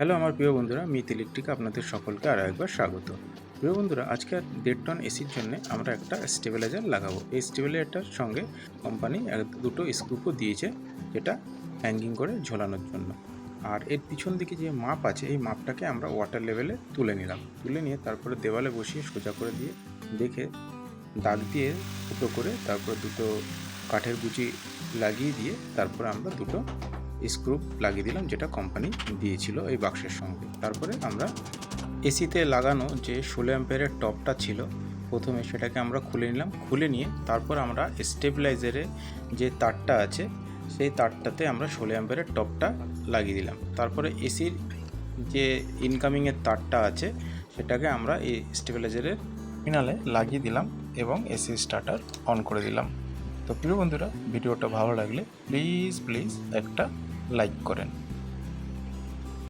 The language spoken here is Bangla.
হ্যালো, আমার প্রিয় বন্ধুরা, মিথ ইলেকট্রিক আপনাদের সকলকে আরও একবার স্বাগত। প্রিয় বন্ধুরা, আজকে আর দেড় টন এসির জন্য আমরা একটা স্টেবিলাইজার লাগাবো। এই স্টেবিলাইজারটার সঙ্গে কোম্পানি দুটো স্ক্রুপও দিয়েছে, যেটা হ্যাঙ্গিং করে ঝোলানোর জন্য। আর এর পিছন দিকে যে মাপ আছে, এই মাপটাকে আমরা ওয়াটার লেভেলে তুলে নিলাম। তুলে নিয়ে তারপরে দেওয়ালে বসিয়ে সোজা করে দিয়ে দেখে দাগ দিয়ে ফুটো করে তারপর দুটো কাঠের গুচি লাগিয়ে দিয়ে তারপরে আমরা দুটো স্ক্রু লাগিয়ে দিলাম, যেটা কোম্পানি দিয়েছিল এই বাক্সের সঙ্গে। তারপরে আমরা এসিতে লাগানো যে ষোলো অ্যাম্পেয়ারের টপটা ছিল, প্রথমে সেটাকে আমরা খুলে নিলাম। খুলে নিয়ে তারপর আমরা স্টেবিলাইজারে যে তারটা আছে, সেই তারটাতে আমরা ষোলো অ্যাম্পেয়ারের টপটা লাগিয়ে দিলাম। তারপরে এসির যে ইনকামিংয়ের তারটা আছে, সেটাকে আমরা এই স্টেবিলাইজারের ফিনালে লাগিয়ে দিলাম এবং এসি স্টার্টার অন করে দিলাম। তো প্রিয় বন্ধুরা, ভিডিওটা ভালো লাগলে প্লিজ প্লিজ একটা লাইক করেন।